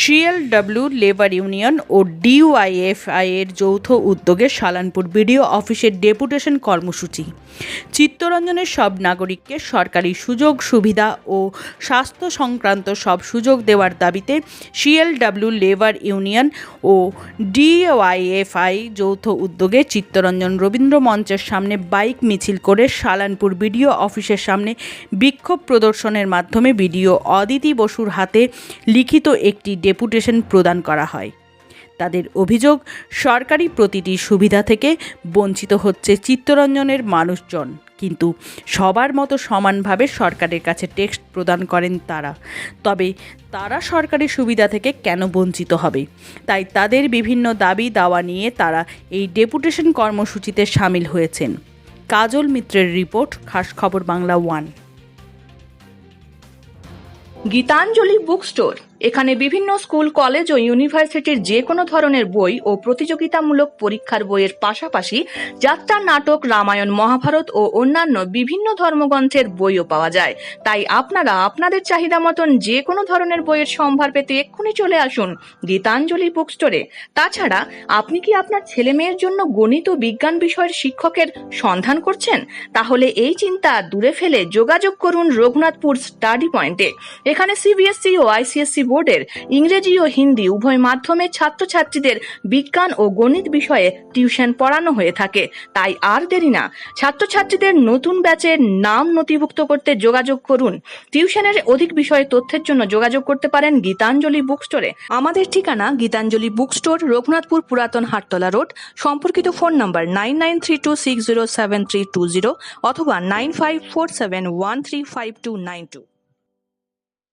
সিএলডব্লিউ labour union ও DYFI এর যৌথ উদ্যোগে সালানপুর বিডিও অফিসের ডেপুটেশন কর্মসূচি। চিত্তরঞ্জনের সব নাগরিককে সরকারি সুযোগ, সুবিধা ও স্বাস্থ্য সংক্রান্ত সব সুযোগ দেওয়ার দাবিতে সিএলডব্লিউ লেবার ইউনিয়ন ও ডিওয়াইএফআই যৌথ উদ্যোগে চিত্তরঞ্জন রবীন্দ্র মঞ্চের সামনে বাইক মিছিল করে সালানপুর বিডিও অফিসের সামনে বিক্ষোভ প্রদর্শনের মাধ্যমে বিডিও অদিতি বসুর হাতে লিখিত একটি ডেপুটেশন প্রদান করা হয়। তাদের অভিযোগ, সরকারি প্রতিটি সুবিধা থেকে বঞ্চিত হচ্ছে চিত্তরঞ্জনের মানুষজন। কিন্তু সবার মতো সমানভাবে সরকারের কাছে টেক্সট প্রদান করেন তারা। তবে তারা সরকারি সুবিধা থেকে কেন বঞ্চিত হবে? তাই তাদের বিভিন্ন দাবি দাওয়া নিয়ে তারা এই ডেপুটেশন কর্মসূচিতে সামিল হয়েছেন। কাজল মিত্রের রিপোর্ট, খাস খবর Bangla one. Gitanjali book store এখানে বিভিন্ন স্কুল, কলেজ ও ইউনিভার্সিটির যে কোনো ধরনের বই ও প্রতিযোগিতামূলক পরীক্ষার বইয়ের পাশাপাশি যাত্রা, নাটক, রামায়ণ, মহাভারত ও অন্যান্য বিভিন্ন ধর্মগ্রন্থের বইও পাওয়া যায়। তাই আপনারা আপনাদের চাহিদা মতন যে কোনো ধরনের বইয়ের সম্ভার পেতে এক্ষুনি চলে আসুন গীতাঞ্জলি বুক স্টোরে তাছাড়া আপনি কি আপনার ছেলে মেয়ের জন্য গণিত ও বিজ্ঞান বিষয়ের শিক্ষকের সন্ধান করছেন? তাহলে এই চিন্তা দূরে ফেলে যোগাযোগ করুন রঘুনাথপুর স্টাডি পয়েন্টে। এখানে সিবিএসসি ও আইসিএসসি বোর্ডের ইংরেজি ও হিন্দি উভয় মাধ্যমে ছাত্রছাত্রীদের বিজ্ঞান ও গণিত বিষয়ে টিউশন পড়ানো হয়ে থাকে। তাই আর দেরি না। ছাত্রছাত্রীদের নতুন ব্যাচের নাম নথিভুক্ত করতে যোগাযোগ করুন। টিউশনের অধিক বিষয়ে তথ্যের জন্য যোগাযোগ করতে পারেন গীতাঞ্জলি বুক স্টোরে আমাদের ঠিকানা গীতাঞ্জলি বুক স্টোর রঘুনাথপুর পুরাতন হাটতলা রোড, সম্পর্কিত phone number nine nine three two six zero seven three two zero অথবা nine five four seven one three five two nine two.